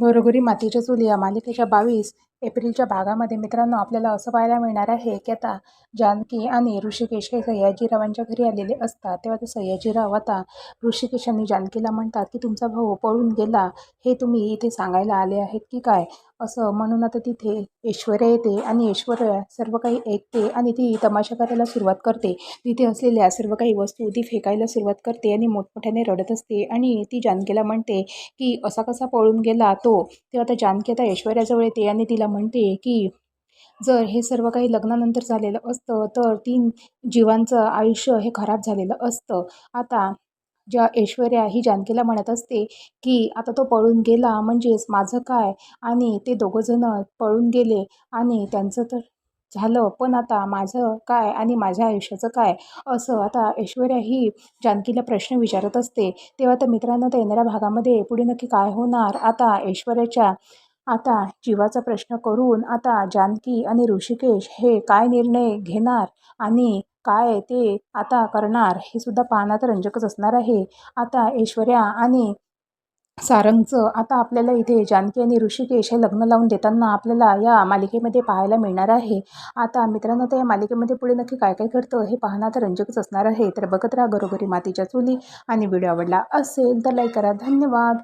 घरोघरी मातीच्या चुली या मालिकेच्या बावीस एप्रिलच्या भागामध्ये मित्रांनो आपल्याला असं पाहायला मिळणार आहे की आता जानकी आणि ऋषिकेश हे सयाजीरावांच्या घरी आलेले असतात. तेव्हा ते सयाजीराव आता ऋषिकेश आणि जानकीला म्हणतात की तुमचा भाऊ पळून गेला हे तुम्ही इथे सांगायला आले आहेत की काय? असं म्हणून आता तिथे ऐश्वर्या येते आणि ऐश्वर्या सर्व काही ऐकते आणि ती तमाशा करायला सुरुवात करते. तिथे असलेल्या सर्व काही वस्तू ती फेकायला सुरुवात करते आणि मोठमोठ्याने रडत असते आणि ती जानकीला म्हणते की असा कसा पळून गेला तो? तेव्हा आता जानकी आता ऐश्वर्याजवळ येते आणि तिला म्हणते की जर हे सर्व काही लग्नानंतर झालेलं असतं तर तीन जीवांचं आयुष्य हे खराब झालेलं असतं. आता ज्या ऐश्वर्या ही जानकीला म्हणत असते की आता तो पळून गेला म्हणजेच माझं काय? आणि ते दोघंजणं पळून गेले आणि त्यांचं तर झालं पण आता माझं काय आणि माझ्या आयुष्याचं काय? असं आता ऐश्वर्या ही जानकीला प्रश्न विचारत असते. तेव्हा तर मित्रांनो तर येणाऱ्या भागामध्ये पुढे नक्की काय होणार? आता ऐश्वर्याच्या आता जीवाचा प्रश्न करून आता जानकी आणि ऋषिकेश हे काय निर्णय घेणार आणि काय ते आता करणार हे सुद्धा पाहणं तर रंजकच असणार आहे. आता ऐश्वर्या आणि सारंगचं आता आपल्याला इथे जानकी आणि ऋषिकेश हे लग्न लावून देताना आपल्याला या मालिकेमध्ये पाहायला मिळणार आहे. आता मित्रांनो तर या मालिकेमध्ये पुढे नक्की काय काय घडतं हे पाहणं तर रंजकच असणार आहे. तर बघत राहा घरोघरी मातीच्या चुली. आणि व्हिडिओ आवडला असेल तर लाईक करा. धन्यवाद.